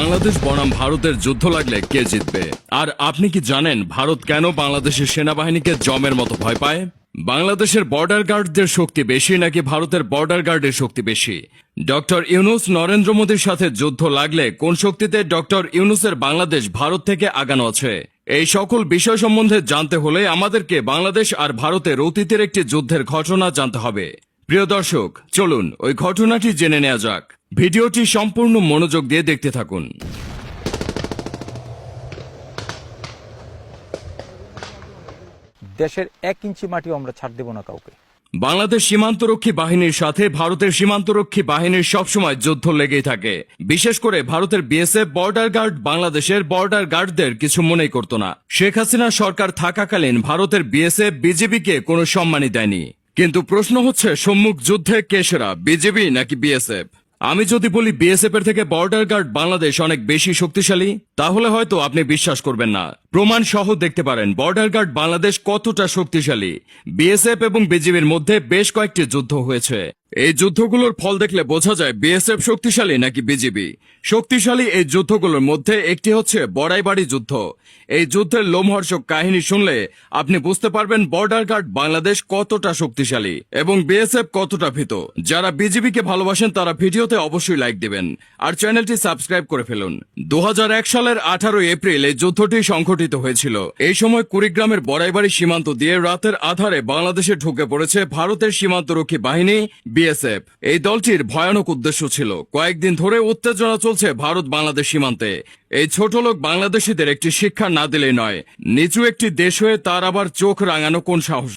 বাংলাদেশ বনাম ভারতের যুদ্ধ লাগলে কে জিতবে? আর আপনি কি জানেন ভারত কেন বাংলাদেশের সেনাবাহিনীকে জমের মতো ভয় পায়? বাংলাদেশের বর্ডার গার্ডদের শক্তি বেশি নাকি ভারতের বর্ডার গার্ডের শক্তি বেশি? ডক্টর ইউনুস নরেন্দ্র মোদীর সাথে যুদ্ধ লাগলে কোন শক্তিতে ডক্টর ইউনুসের বাংলাদেশ ভারত থেকে আগানো আছে? এই সকল বিষয় সম্বন্ধে জানতে হলে আমাদেরকে বাংলাদেশ আর ভারতের অতীতের একটি যুদ্ধের ঘটনা জানতে হবে। প্রিয় দর্শক, চলুন ওই ঘটনাটি জেনে নেওয়া যাক। ভিডিওটি সম্পূর্ণ মনোযোগ দিয়ে দেখতে থাকুন। দেশের এক ইঞ্চি মাটিও আমরা ছাড় দেব না কাউকে। বাংলাদেশ সীমান্তরক্ষী বাহিনীর সাথে ভারতের সীমান্তরক্ষী বাহিনীর সবসময় যুদ্ধ লেগেই থাকে। বিশেষ করে ভারতের বিএসএফ বর্ডার গার্ড বাংলাদেশের বর্ডার গার্ডদের কিছু মনেই করত না। শেখ হাসিনা সরকার থাকাকালীন ভারতের বিএসএফ বিজেপিকে কোনো সম্মানই দেয়নি। কিন্তু প্রশ্ন হচ্ছে সম্মুখ যুদ্ধে কে সেরা বিজেপি নাকি বিএসএফ? আমি যদি বলি বিএসএফ এর থেকে বর্ডার গার্ড বাংলাদেশ অনেক বেশি শক্তিশালী, তাহলে হয়তো আপনি বিশ্বাস করবেন না। প্রমাণ সহ দেখতে পারেন বর্ডার গার্ড বাংলাদেশ কতটা শক্তিশালী। বিএসএফ এবং বিজিবির মধ্যে বেশ কয়েকটি যুদ্ধ হয়েছে। এই যুদ্ধগুলোর ফল দেখলে বোঝা যায় বিএসএফ শক্তিশালী নাকি বিজিবি। শক্তিশালী এই যুদ্ধগুলোর মধ্যে একটি হচ্ছে বড়াইবাড়ি যুদ্ধ। এই যুদ্ধের লোমহর্ষক কাহিনী শুনলে আপনি বুঝতে পারবেন বর্ডার গার্ড বাংলাদেশ কতটা শক্তিশালী এবং বিএসএফ কতটা ভীত। যারা বিজিবিকে ভালোবাসেন তারা ভিডিওতে অবশ্যই লাইক দিবেন। আর চ্যানেলটি সাবস্ক্রাইব করে ফেলুন। দু হাজার এক সালের আঠারোই এপ্রিল এই যুদ্ধটি সংঘটিত হয়েছিল। এই সময় কুড়িগ্রামের বড়াইবাড়ি সীমান্ত দিয়ে রাতের আধারে বাংলাদেশে ঢুকে পড়েছে ভারতের সীমান্তরক্ষী বাহিনী বিএসএফ। এই দলটির ভয়ানক উদ্দেশ্য ছিল, কয়েকদিন ধরে উত্তেজনা চলছে ভারত বাংলাদেশ সীমান্তে। এই ছোট লোক বাংলাদেশিদের একটি শিক্ষা না দিলে নয়, নিচু একটি দেশ হয়ে তার আবার চোখ রাঙানো কোন সাহস?